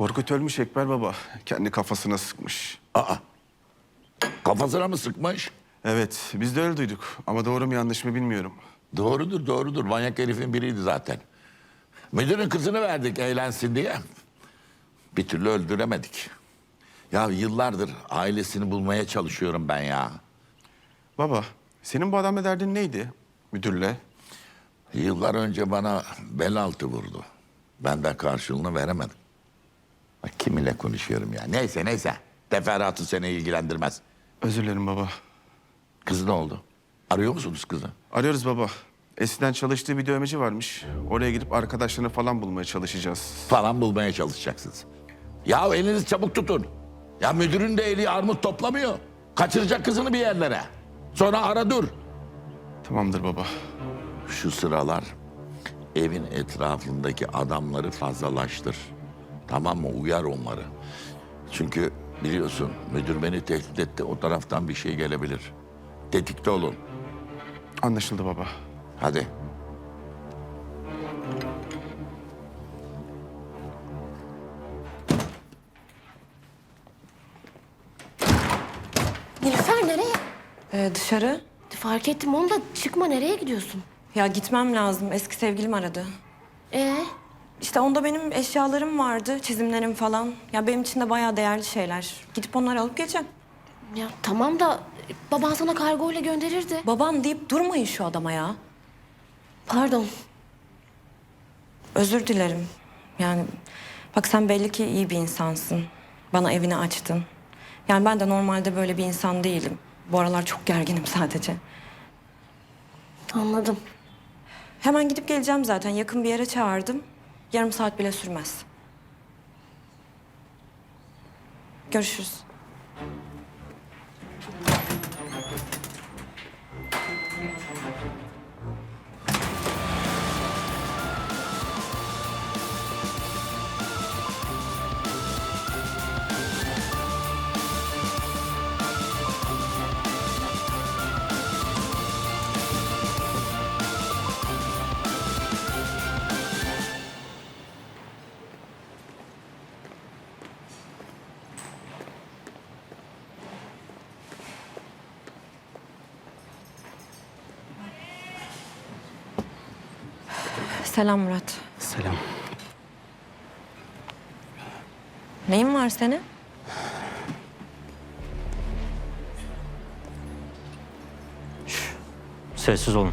Korkut ölmüş Ekber Baba. Kendi kafasına sıkmış. Aa. Kafasına mı sıkmış? Evet, biz de öyle duyduk. Ama doğru mu yanlış mı bilmiyorum. Doğrudur doğrudur. Manyak herifin biriydi zaten. Müdürün kızını verdik eğlensin diye. Bir türlü öldüremedik. Ya yıllardır ailesini bulmaya çalışıyorum ben ya. Baba, senin bu adamla derdin neydi? Müdürle. Yıllar önce bana bel altı vurdu. Ben de karşılığını veremedim. Bak kiminle konuşuyorum ya. Neyse neyse. Teferruatı seni ilgilendirmez. Özür dilerim baba. Kız ne oldu? Arıyor musunuz kızı? Arıyoruz baba. Eskiden çalıştığı bir dövmeci varmış. Oraya gidip arkadaşlarını falan bulmaya çalışacağız. Falan bulmaya çalışacaksınız. Ya eliniz çabuk tutun. Ya müdürün de eli armut toplamıyor. Kaçıracak kızını bir yerlere. Sonra ara dur. Tamamdır baba. Şu sıralar evin etrafındaki adamları fazlalaştır. Tamam mı? Uyar onları. Çünkü biliyorsun müdür beni tehdit etti. O taraftan bir şey gelebilir. Tetikte olun. Anlaşıldı baba. Hadi. Nilüfer nereye? Ee, dışarı. Fark ettim onu da çıkma nereye gidiyorsun? Ya gitmem lazım. Eski sevgilim aradı. Ee, İşte onda benim eşyalarım vardı, çizimlerim falan. Ya benim için de bayağı değerli şeyler. Gidip onları alıp geleceğim. ya tamam da baban sana kargoyla gönderirdi. Baban deyip durmayın şu adama ya. Pardon. Özür dilerim. Yani bak sen belli ki iyi bir insansın. Bana evini açtın. Yani ben de normalde böyle bir insan değilim. Bu aralar çok gerginim sadece. Anladım. Hemen gidip geleceğim zaten. Yakın bir yere çağırdım. Yarım saat bile sürmez. Görüşürüz. Selam Murat. Selam. Neyin var senin? Sessiz olun.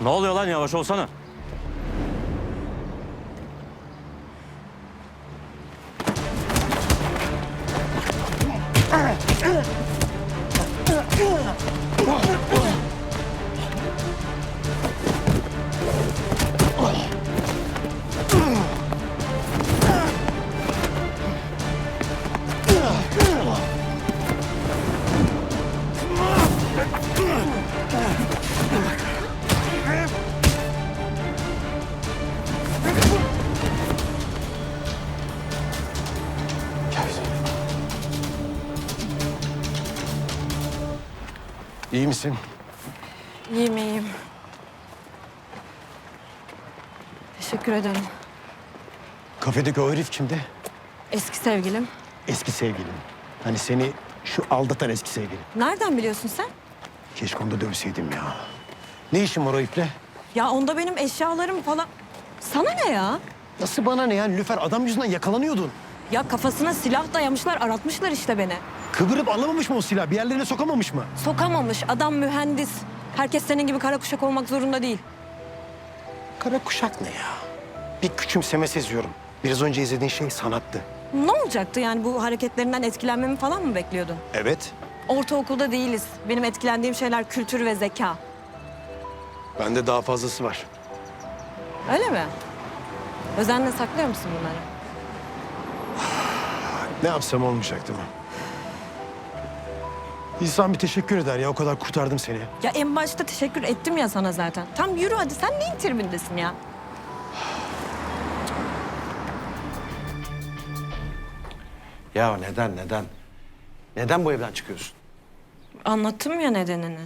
Ne oluyor lan yavaş olsana. 어, 어, 어. İyi misin? İyiyim iyiyim. Teşekkür ederim. Kafedeki o herif kimdi? Eski sevgilim. Eski sevgilin. Hani seni şu aldatan eski sevgilin. Nereden biliyorsun sen? Keşke onu da dövseydim ya. Ne işin var o iple? Ya onda benim eşyalarım falan. Sana ne ya? Nasıl bana ne ya? Lüfer adam yüzünden yakalanıyordun. Ya kafasına silah dayamışlar, aratmışlar işte beni. Kıvırıp alamamış mı o silahı? Bir yerlerine sokamamış mı? Sokamamış, adam mühendis. Herkes senin gibi kara kuşak olmak zorunda değil. Kara kuşak ne ya? Bir küçümseme seziyorum. Biraz önce izlediğin şey sanattı. Ne olacaktı yani bu hareketlerinden etkilenmemi falan mı bekliyordun? Evet. Ortaokulda değiliz. Benim etkilendiğim şeyler kültür ve zeka. Bende daha fazlası var. Öyle mi? Özenle saklıyor musun bunları? Ne yapsam olmayacak değil mi? İnsan bir teşekkür eder ya. O kadar kurtardım seni. Ya en başta teşekkür ettim ya sana zaten. Tam yürü hadi sen neyin tribindesin ya? Ya neden neden? Neden bu evden çıkıyorsun? Anlattım ya nedenini.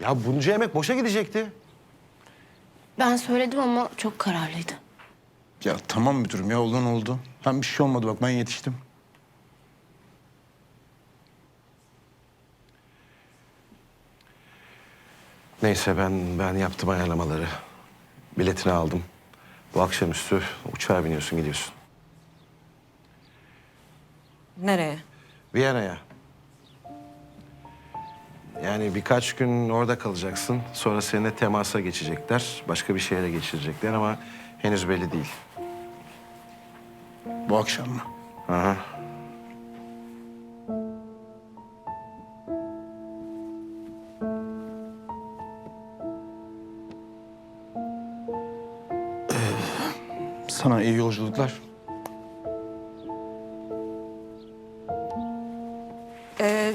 Ya bunca emek boşa gidecekti. Ben söyledim ama çok kararlıydı. Ya tamam müdürüm ya olan oldu. Hem bir şey olmadı bak ben yetiştim. Neyse ben ben yaptım ayarlamaları. Biletini aldım. Bu akşamüstü uçağa biniyorsun gidiyorsun. Nereye? Viyana'ya. Yani birkaç gün orada kalacaksın. Sonra seninle temasa geçecekler. Başka bir şehre geçirecekler ama henüz belli değil. Bu akşam mı? Aha. Sana iyi yolculuklar. Ee,